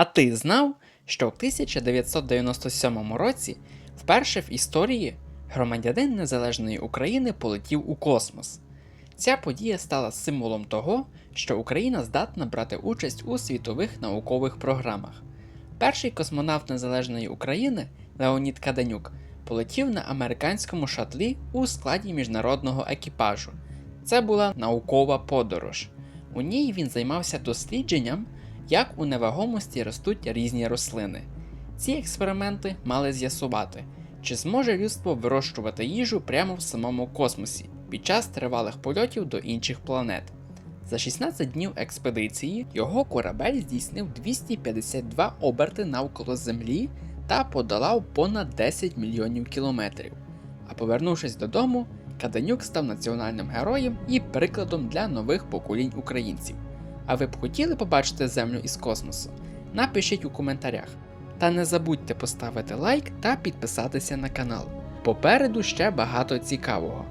А ти знав, що в 1997 році вперше в історії громадянин Незалежної України полетів у космос? Ця подія стала символом того, що Україна здатна брати участь у світових наукових програмах. Перший космонавт Незалежної України Леонід Каденюк полетів на американському шатлі у складі міжнародного екіпажу. Це була наукова подорож. У ній він займався дослідженням, як у невагомості ростуть різні рослини. Ці експерименти мали з'ясувати, чи зможе людство вирощувати їжу прямо в самому космосі під час тривалих польотів до інших планет. За 16 днів експедиції його корабель здійснив 252 оберти навколо Землі та подолав понад 10 мільйонів кілометрів. А повернувшись додому, Каденюк став національним героєм і прикладом для нових поколінь українців. А ви б хотіли побачити Землю із космосу? Напишіть у коментарях. Та не забудьте поставити лайк та підписатися на канал. Попереду ще багато цікавого.